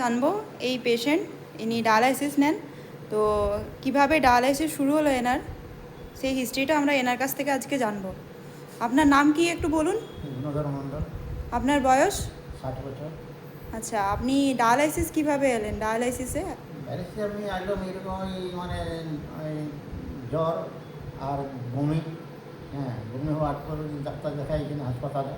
জানব এই পেশেন্ট ইনি ডায়ালাইসিস নেন। তো কীভাবে ডায়ালাইসিস শুরু হলো এনার সেই হিস্ট্রিটা আমরা এনার কাছ থেকে আজকে জানব। আপনার নাম কি একটু বলুন? আপনার বয়স? বছর। আচ্ছা আপনি ডায়ালাইসিস কীভাবে এলেন ডায়ালাইসিসে আমি একদম এরকম মানে জ্বর আর বমি হ্যাঁ বমি হওয়ার পর ডাক্তার দেখাই এখানে হাসপাতালে।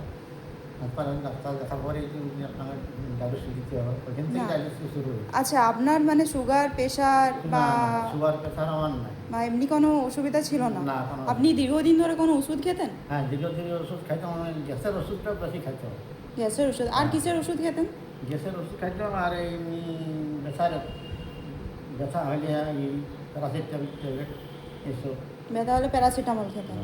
আচ্ছা আপনার মানে সুগার প্রেশার বা সুগার প্রেশার আমার নাই। বা এমনি কোনো অসুবিধা ছিল না? না, আপনি দীর্ঘদিন ধরে কোনো ওষুধ খেতেন? হ্যাঁ ধীরে ওষুধ খাইতাম আমি গ্যাসের ওষুধটা বেশি খাইতাম গ্যাসের ওষুধ আর কিসের ওষুধ খেতেন? গ্যাসের ওষুধ খাইতাম আর এই ব্যথার ব্যথা হলে এই প্যারাসিটামল ট্যাবলেট। ব্যথা হলে প্যারাসিটামল খেতেন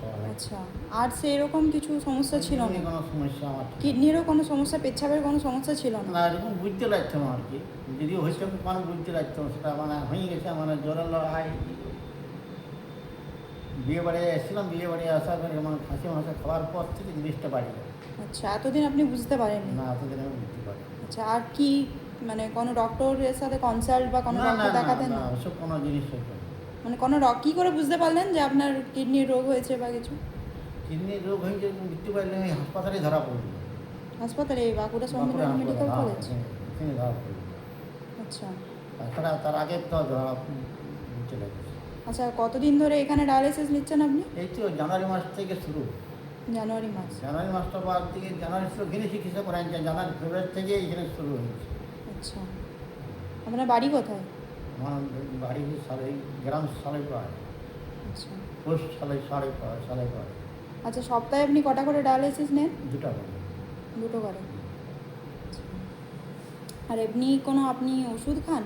খাওয়া হয় আচ্ছা আর সেই রকম কিছু সমস্যা ছিল না কোনো সমস্যা আমার কিডনিরও কোনো সমস্যা পেচ্ছাপের কোনো সমস্যা ছিল না না এরকম বুঝতে লাগতাম আর কি যদিও হয়েছে কোনো বুঝতে লাগতাম সেটা মানে হয়ে গেছে মানে জ্বরের লড়াই বিয়ে বাড়ি এসেছিলাম বিয়ে বাড়ি আসার পরে মানে ফাঁসি মাসে খাওয়ার পর থেকে জিনিসটা বাড়ি গেল আচ্ছা এতদিন আপনি বুঝতে পারেননি না এতদিন আমি বুঝতে পারি আচ্ছা আর কি মানে কোনো ডক্টরের সাথে কনসাল্ট বা কোনো না দেখাতেন না ওসব কোনো জিনিস হতো। মানে কোনো রক কী করে বুঝতে পারলেন যে আপনার কিডনির রোগ হয়েছে বা কিছু? কিডনির রোগ হয়েছে মৃত্যু পাইলে আমি হাসপাতালে ধরা পড়ল হাসপাতালে বাঁকুড়া সম্মিলন মেডিকেল কলেজ? হ্যাঁ, ধরা পড়ল আচ্ছা। তাছাড়া তার আগে তো ধরা চলে আচ্ছা কতদিন ধরে এখানে ডায়ালিসিস নিচ্ছেন আপনি? এই তো জানুয়ারি মাস থেকে শুরু। জানুয়ারি মাস। জানুয়ারি মাসটা বাদ থেকে জানুয়ারি তো এখানে চিকিৎসা করেন জানুয়ারি ফেব্রুয়ারি থেকে এখানে শুরু হয়েছে। আচ্ছা। আপনার বাড়ি কোথায়? বাড়ি সালে গ্রাম সালে পাড়ায় আচ্ছা। পোস্ট সালে সাড়ে পাড়ায় সালে পাড়ায় আচ্ছা সপ্তাহে আপনি কটা করে ডায়ালিসিস নেন? দুটা করে। দুটো করে। আর এমনি কোনো আপনি ওষুধ খান?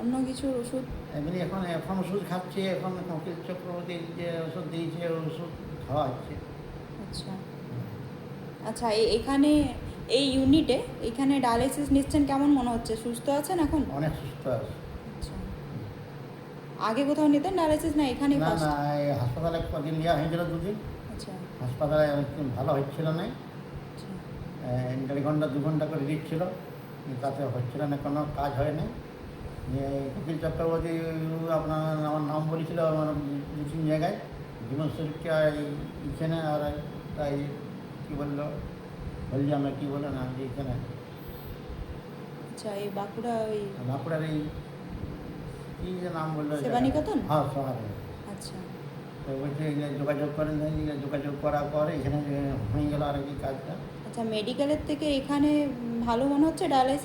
অন্য কিছুর ওষুধ? এমনি এখন এখন ওষুধ খাচ্ছি এখন কপিল চক্রবর্তী যে ওষুধ দিয়েছে ওষুধ খাওয়া হচ্ছে আচ্ছা আচ্ছা এখানে এই ইউনিটে এখানে ডায়ালিসিস নিচ্ছেন কেমন মনে হচ্ছে? সুস্থ আছেন এখন? অনেক সুস্থ আছে। আচ্ছা। আগে কোথাও নিতেন ডায়ালিসিস না এখানেই না ফার্স্ট না এই হাসপাতালে কদিন নেওয়া হয়েছিল দুদিন। আচ্ছা। হাসপাতালে একটু ভালো হচ্ছিল না। আচ্ছা। এই দেড় ঘণ্টা দু ঘণ্টা করে দিচ্ছিল। তাতে হচ্ছিল না কোনো কাজ হয় না কপিল চক্রবর্তী আপনার আমার নাম বলেছিল আমার দু তিন জায়গায়। জীবন শরীরকে এখানে আর তাই কী বলল? আমরা কী বলে না এইখানে আচ্ছা এই বাঁকুড়া ওই বাঁকুড়ার এই কি যে নাম বলল সেবানিকেতন? হ্যাঁ সহারে আচ্ছা। তো বলছে যোগাযোগ করেন যোগাযোগ করার পর এখানে হয়ে গেল আর কি কাজটা। আচ্ছা মেডিকেলের থেকে এখানে ভালো মনে হচ্ছে ডায়ালিসিস